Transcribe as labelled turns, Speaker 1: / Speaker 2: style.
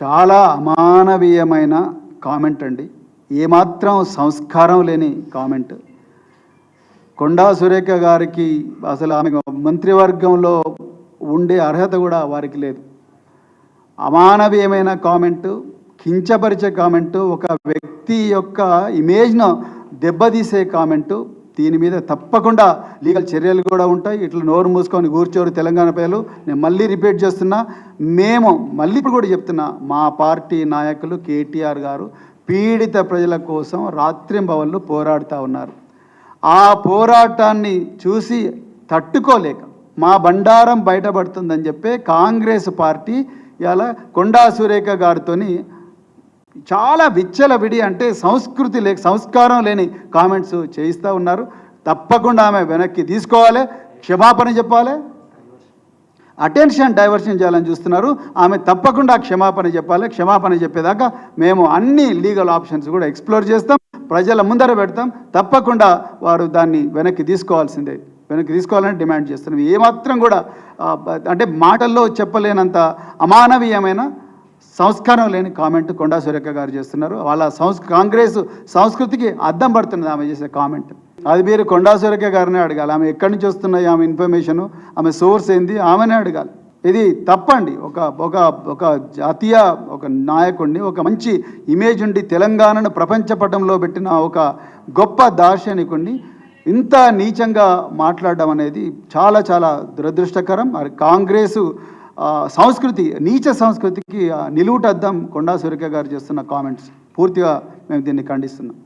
Speaker 1: చాలా అమానవీయమైన కామెంట్ అండి. ఏమాత్రం సంస్కారం లేని కామెంట్. కొండా సురేఖ గారికి అసలు ఆమె మంత్రివర్గంలో ఉండే అర్హత కూడా వారికి లేదు. అమానవీయమైన కామెంటు కించపరిచే కామెంటు ఒక వ్యక్తి యొక్క ఇమేజ్ను దెబ్బతీసే కామెంటు దీని మీద తప్పకుండా లీగల్ చర్యలు కూడా ఉంటాయి. ఇట్లా నోరు మూసుకొని కూర్చోరు తెలంగాణ ప్రజలు. నేను మళ్ళీ రిపీట్ చేస్తున్నా మేము మళ్ళీ ఇప్పుడు కూడా చెప్తున్నా మా పార్టీ నాయకులు కేటీఆర్ గారు పీడిత ప్రజల కోసం రాత్రింబవళ్ళు పోరాడుతూ ఉన్నారు. ఆ పోరాటాన్ని చూసి తట్టుకోలేక మా బండారం బయటపడుతుందని చెప్పి కాంగ్రెస్ పార్టీ ఇలా కొండా సురేఖ గారితోని చాలా విచ్చలవిడి అంటే సంస్కృతి లేక సంస్కారం లేని కామెంట్స్ చేయిస్తూ ఉన్నారు. తప్పకుండా ఆమె వెనక్కి తీసుకోవాలి. క్షమాపణ చెప్పాలి. అటెన్షన్ డైవర్షన్ చేయాలని చూస్తున్నారు. ఆమె తప్పకుండా క్షమాపణ చెప్పాలి. క్షమాపణ చెప్పేదాకా మేము అన్ని లీగల్ ఆప్షన్స్ కూడా ఎక్స్ప్లోర్ చేస్తాం. ప్రజల ముందర పెడతాం. తప్పకుండా వారు దాన్ని వెనక్కి తీసుకోవాల్సిందే. వెనక్కి తీసుకోవాలని డిమాండ్ చేస్తున్నాం. ఏమాత్రం కూడా అంటే మాటల్లో చెప్పలేనంత అమానవీయమైన సంస్కారం లేని కామెంట్ కొండా సురేఖ గారు చేస్తున్నారు. వాళ్ళ సంస్ కాంగ్రెస్ సంస్కృతికి అద్దం పడుతున్నది ఆమె చేసే కామెంట్. అది మీరు కొండా సురేఖ గారినే అడగాలి. ఆమె ఎక్కడి నుంచి వస్తున్నాయి ఆమె ఇన్ఫర్మేషన్ ఆమె సోర్స్ ఏంది? ఆమెనే అడగాలి. ఇది తప్పండి. ఒక ఒక ఒక జాతీయ ఒక నాయకుడిని ఒక మంచి ఇమేజ్ ఉండి తెలంగాణను ప్రపంచ పటంలో పెట్టిన ఒక గొప్ప దార్శనికుడిని ఇంత నీచంగా మాట్లాడడం అనేది చాలా చాలా దురదృష్టకరం. మరి కాంగ్రెసు సంస్కృతి నీచ సంస్కృతికి నిలువుటద్దాం నిలువుటద్దం కొండా సురేఖ గారు చేస్తున్న కామెంట్స్. పూర్తిగా మేము దీన్ని ఖండిస్తున్నాం.